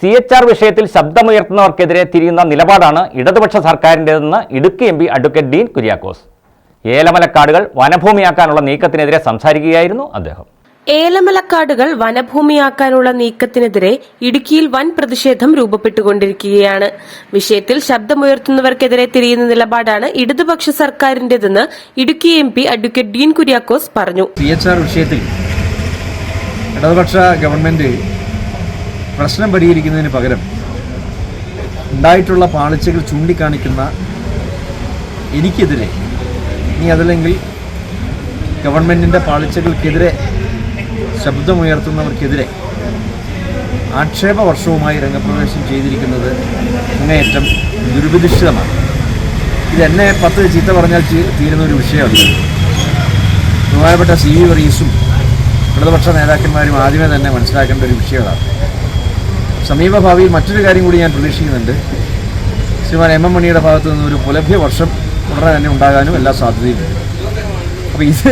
C H R വിഷയത്തിൽ ശബ്ദമുയർത്തുന്നവർക്കെതിരെ തിരിയുന്ന നിലപാടാണ് ഇടതുപക്ഷ സർക്കാരിന്റെതെന്ന് Idukki M P advocate Dean Kuriakose. ഏലമലക്കാടുകൾ വനഭൂമിയാക്കാനുള്ള നീക്കത്തിനെതിരെ സംസാരിക്കുകയായിരുന്നു അദ്ദേഹം. ഏലമലക്കാടുകൾ വനഭൂമിയാക്കാനുള്ള നീക്കത്തിനെതിരെ ഇടുക്കിയിൽ വൻ പ്രതിഷേധം രൂപപ്പെട്ടുകൊണ്ടിരിക്കുകയാണ്. വിഷയത്തിൽ ശബ്ദമുയർത്തുന്നവർക്കെതിരെ തിരിയുന്ന നിലപാടാണ് ഇടതുപക്ഷ സർക്കാരിന്റേതെന്ന് Idukki M P advocate Dean Kuriakose പറഞ്ഞു. പി എച്ച് ആർ വിഷയത്തിൽ ഇടതുപക്ഷ ഗവൺമെന്റ് പ്രശ്നം പരിഹരിക്കുന്നതിന് പകരം ഉണ്ടായിട്ടുള്ള പാളിച്ചകൾ ചൂണ്ടിക്കാണിക്കുന്ന എനിക്കെതിരെ ഇനി അതല്ലെങ്കിൽ ഗവൺമെന്റിന്റെ പാളിച്ചകൾക്കെതിരെ ശബ്ദമുയർത്തുന്നവർക്കെതിരെ ആക്ഷേപ വർഷവുമായി രംഗപ്രവേശം ചെയ്തിരിക്കുന്നത് അങ്ങേയറ്റം ദുരുപതിഷ്ഠിതമാണ് ഇതെന്നെ പത്ത് ചീത്ത പറഞ്ഞാൽ തീരുന്ന ഒരു വിഷയമല്ല. ബഹുമാനപ്പെട്ട സി വി വറീസും ഇടതുപക്ഷ നേതാക്കന്മാരും ആദ്യമേ തന്നെ മനസ്സിലാക്കേണ്ട ഒരു വിഷയമാണ്. സമീപഭാവിയിൽ മറ്റൊരു കാര്യം കൂടി ഞാൻ പ്രതീക്ഷിക്കുന്നുണ്ട്. ശ്രീമാൻ എം എം മണിയുടെ ഭാഗത്തു നിന്ന് ഒരു പുലഭ്യ വർഷം ഉടനെ തന്നെ ഉണ്ടാകാനും എല്ലാ സാധ്യതയുമുണ്ട് അപ്പോൾ ഇത്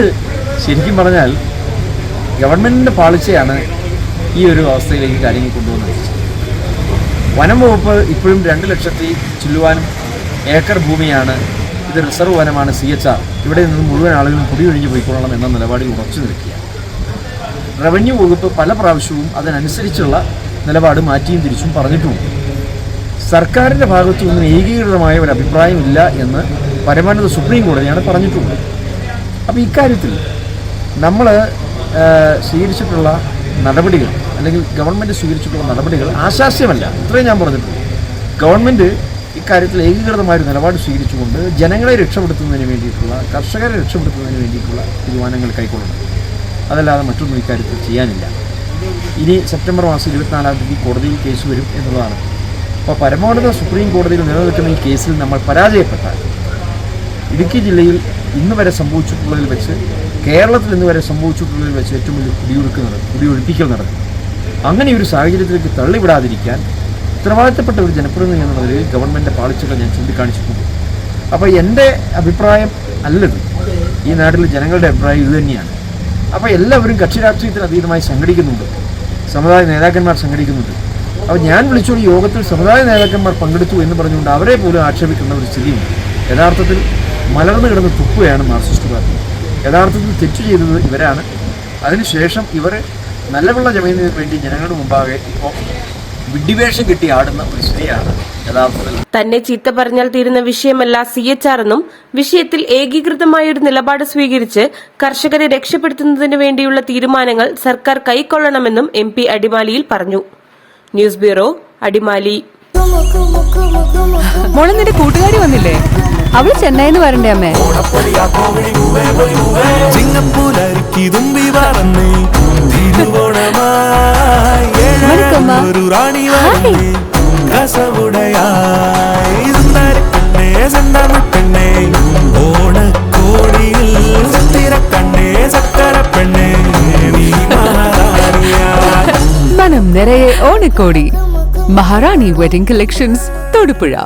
ശരിക്കും പറഞ്ഞാൽ ഗവൺമെന്റിന്റെ പാളിച്ചയാണ് ഈ ഒരു അവസ്ഥയിലേക്ക് കാര്യങ്ങൾ കൊണ്ടുവന്നത്. വനം വകുപ്പ് ഇപ്പോഴും രണ്ട് ലക്ഷത്തി ചില്ലുവാനും ഏക്കർ ഭൂമിയാണ്. ഇത് റിസർവ് വനമാണ് സി എച്ച് ആർ. ഇവിടെ നിന്ന് മുഴുവൻ ആളുകളും കുടിയൊഴിഞ്ഞു പോയിക്കൊള്ളണം എന്ന നിലപാടിൽ ഉറച്ചു നിൽക്കുകയാണ്. റവന്യൂ വകുപ്പ് പല പ്രാവശ്യവും അതിനനുസരിച്ചുള്ള നിലപാട് മാറ്റിയും തിരിച്ചും പറഞ്ഞിട്ടുമുണ്ട് സർക്കാരിന്റെ ഭാഗത്തു നിന്നും ഏകീകൃതമായ ഒരു അഭിപ്രായമില്ല എന്ന് പരമോന്നത സുപ്രീം കോടതിയാണ് പറഞ്ഞിട്ടുള്ളത്. അപ്പോൾ ഇക്കാര്യത്തിൽ നമ്മൾ സ്വീകരിച്ചിട്ടുള്ള നടപടികൾ അല്ലെങ്കിൽ ഗവൺമെന്റ് സ്വീകരിച്ചിട്ടുള്ള നടപടികൾ ആശാസ്യമല്ല. ഇത്രയും ഞാൻ പറഞ്ഞിട്ടുള്ളൂ ഗവൺമെന്റ് ഇക്കാര്യത്തിൽ ഏകീകൃതമായ ഒരു നിലപാട് സ്വീകരിച്ചുകൊണ്ട് ജനങ്ങളെ രക്ഷപ്പെടുത്തുന്നതിന് വേണ്ടിയിട്ടുള്ള കർഷകരെ രക്ഷപ്പെടുത്തുന്നതിന് വേണ്ടിയിട്ടുള്ള തീരുമാനങ്ങൾ കൈക്കൊള്ളണം അതല്ലാതെ മറ്റൊന്നും ഇക്കാര്യത്തിൽ ചെയ്യാനില്ല. ഇനി സെപ്റ്റംബർ മാസം ഇരുപത്തിനാലാം തീയതി കോടതിയിൽ കേസ് വരും എന്നുള്ളതാണ്. അപ്പോൾ പരമോന്നത സുപ്രീം കോടതിയിൽ നിലനിൽക്കുന്ന ഈ കേസിൽ നമ്മൾ പരാജയപ്പെട്ടാൽ ഇടുക്കി ജില്ലയിൽ ഇന്ന് വരെ സംഭവിച്ചിട്ടുള്ളതിൽ വെച്ച് കേരളത്തിൽ ഇന്ന് വരെ സംഭവിച്ചിട്ടുള്ളതിൽ വെച്ച് ഏറ്റവും വലിയ കുടിയൊഴുക്ക് നടക്കും കുടിയൊഴിപ്പിക്കൽ നടക്കും അങ്ങനെ ഒരു സാഹചര്യത്തിലേക്ക് തള്ളിവിടാതിരിക്കാൻ ഉത്തരവാദിത്തപ്പെട്ട ഒരു ജനപ്രതിനിധി എന്ന നിലയിൽ ഗവൺമെന്റ് പാളിച്ചകൾ ഞാൻ ചൂണ്ടിക്കാണിച്ചിട്ടുണ്ട്. അപ്പോൾ എന്റെ അഭിപ്രായം അല്ലത്. ഈ നാട്ടിലെ ജനങ്ങളുടെ അഭിപ്രായം ഇത് തന്നെയാണ്. അപ്പോൾ എല്ലാവരും കക്ഷി രാഷ്ട്രീയത്തിന് അതീതമായി സംഘടിക്കുന്നുണ്ട്. സമുദായ നേതാക്കന്മാർ സംഘടിക്കുന്നുണ്ട്. അപ്പോൾ ഞാൻ വിളിച്ചൊരു യോഗത്തിൽ സമുദായ നേതാക്കന്മാർ പങ്കെടുത്തു എന്ന് പറഞ്ഞുകൊണ്ട് അവരെ പോലും ആക്ഷേപിക്കുന്ന ഒരു സ്ഥിതിയുണ്ട്. യഥാർത്ഥത്തിൽ മലർന്നു കിടന്ന് തുപ്പുകയാണ് മാർക്സിസ്റ്റ് പാർട്ടി. യഥാർത്ഥത്തിൽ തെറ്റ് ചെയ്തത് ഇവരാണ്. അതിനുശേഷം ഇവർ നല്ല ജമീനിന് ജമീനു വേണ്ടി ജനങ്ങളുടെ മുമ്പാകെ ഇപ്പോൾ വിഡ്ഡിവേഷം കിട്ടി ആടുന്ന ഒരു സ്ഥിതിയാണ് യഥാർത്ഥത്തിൽ തന്നെ ചീത്ത പറഞ്ഞാൽ തീരുന്ന വിഷയമല്ല സി എച്ച് ആർ എന്നും വിഷയത്തിൽ ഏകീകൃതമായ ഒരു നിലപാട് സ്വീകരിച്ച് കർഷകരെ രക്ഷപ്പെടുത്തുന്നതിന് വേണ്ടിയുള്ള തീരുമാനങ്ങൾ സർക്കാർ കൈക്കൊള്ളണമെന്നും എം പി അടിമാലിയിൽ പറഞ്ഞു. News bureau Adimali. മോളെ നിന്റെ കൂട്ടുകാരി വന്നില്ലേ? അവൾ ചെന്നൈന്ന് വരണ്ടേ അമ്മേ? ചിങ്ങപ്പൂലരിക്കി തുമ്പി கசவுடையாய் இருந்தார் பெண்ணே செந்தாம பெண்ணே ஓண கோடியில் சுத்திர கண்ணே சக்கர பெண்ணே மனம் நிறைய ஓணக்கோடி. மகாராணி வெட்டிங் கலெக்ஷன்ஸ் தொடுப்புழா